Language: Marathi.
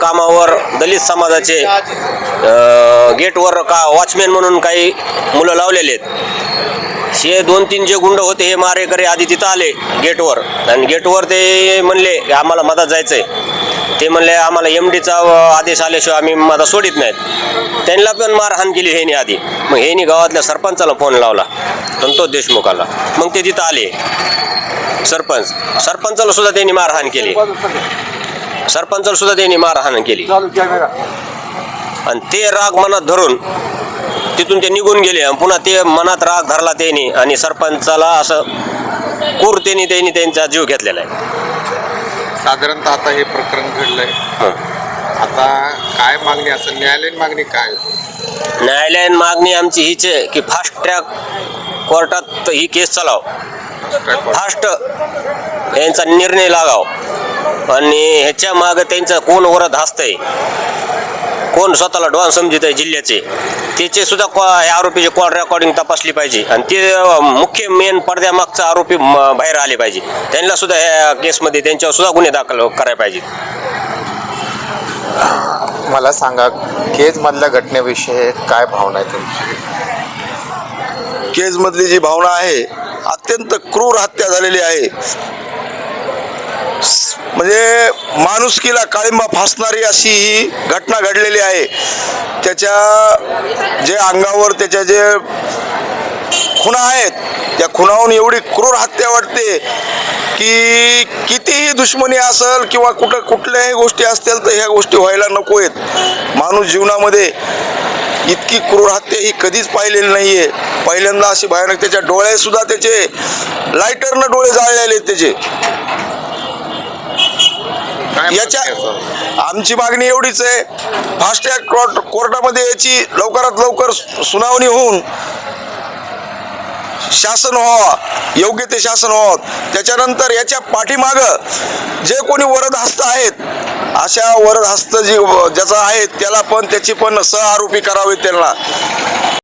कामावर दलित समाजाचे गेटवर का वॉचमॅन म्हणून काही मुलं लावलेले आहेत. हे दोन तीन जे गुंड होते हे मारेकरी आधी तिथं आले गेटवर. आणि गेटवर ते म्हणले आम्हाला मधात जायचं आहे ते म्हणले आम्हाला एम डीचा आदेश आल्याशिवाय आम्ही मधात सोडित नाहीत. त्यांना पण मारहाण केली हेनी आधी. मग हेनी गावातल्या सरपंचाला फोन लावला संतोष देशमुखाला. मग ते तिथं आले. सरपंच सरपंचाला सुद्धा त्यांनी मारहाण केली. सरपंचाला सुद्धा त्यांनी मारहाण केली. आणि ते राग मनात धरून तिथून ते निघून गेले आणि पुन्हा ते मनात राग धरला त्यांनी आणि सरपंचाला असं क्रूरतेने त्यांनी त्यांचा जीव घेतलेला आहे. साधारणतः आता हे प्रकरण घडलंय. हं. आता काय मागणी असेल? न्यायालयीन मागणी काय? न्यायालयीन मागणी आमची हीच आहे की फास्ट ट्रॅक कोर्टात ही केस चालाव. फास्ट यांचा निर्णय लागाव. आणि ह्याच्या मागं त्यांचा कोण वरद हसतंय? कोण स्वतःला डॉन समजित आहे जिल्ह्याचे? त्याचे सुद्धा कॉ ह्या आरोपीचे कॉल रेकॉर्डिंग तपासली पाहिजे. आणि ते मुख्य मेन पडद्यामागचा आरोपी बाहेर आले पाहिजे. त्यांना सुद्धा ह्या केसमध्ये त्यांच्यावर सुद्धा गुन्हे दाखल करायला पाहिजे. मला सांगा केज मधल्या घटनेविषयी काय भावना आहे तुमची? केजमधली जी भावना आहे अत्यंत क्रूर हत्या झालेली आहे. म्हणजे माणुसकीला काळिंबा फासणारी अशी ही घटना घडलेली आहे. त्याच्या जे अंगावर त्याच्या जे खुणा आहेत त्या खुणाहून एवढी क्रूर हत्या वाटते की कितीही दुश्मनी असेल किंवा कुठं कुठल्याही गोष्टी असतील तर ह्या गोष्टी व्हायला नको आहेत. माणूस जीवनामध्ये इतकी क्रूर हत्या ही कधीच पाहिलेली नाही आहे पहिल्यांदा अशी भयानक त्याच्या डोळे सुद्धा त्याचे लायटरनं डोळे जाळलेले आहेत त्याचे. याच्या? आमची मागणी एवढीच आहे. फास्टॅग कोर्ट कोर्टामध्ये याची लवकरात लवकर सुनावणी होऊन शासन व्हावा. योग्य ते शासन व्हावं. त्याच्यानंतर याच्या पाठीमागं जे कोणी वरद हस्त आहेत अशा वरद हस्त जी ज्याचा आहे त्याला पण त्याची पण सह आरोपी करावे त्यांना.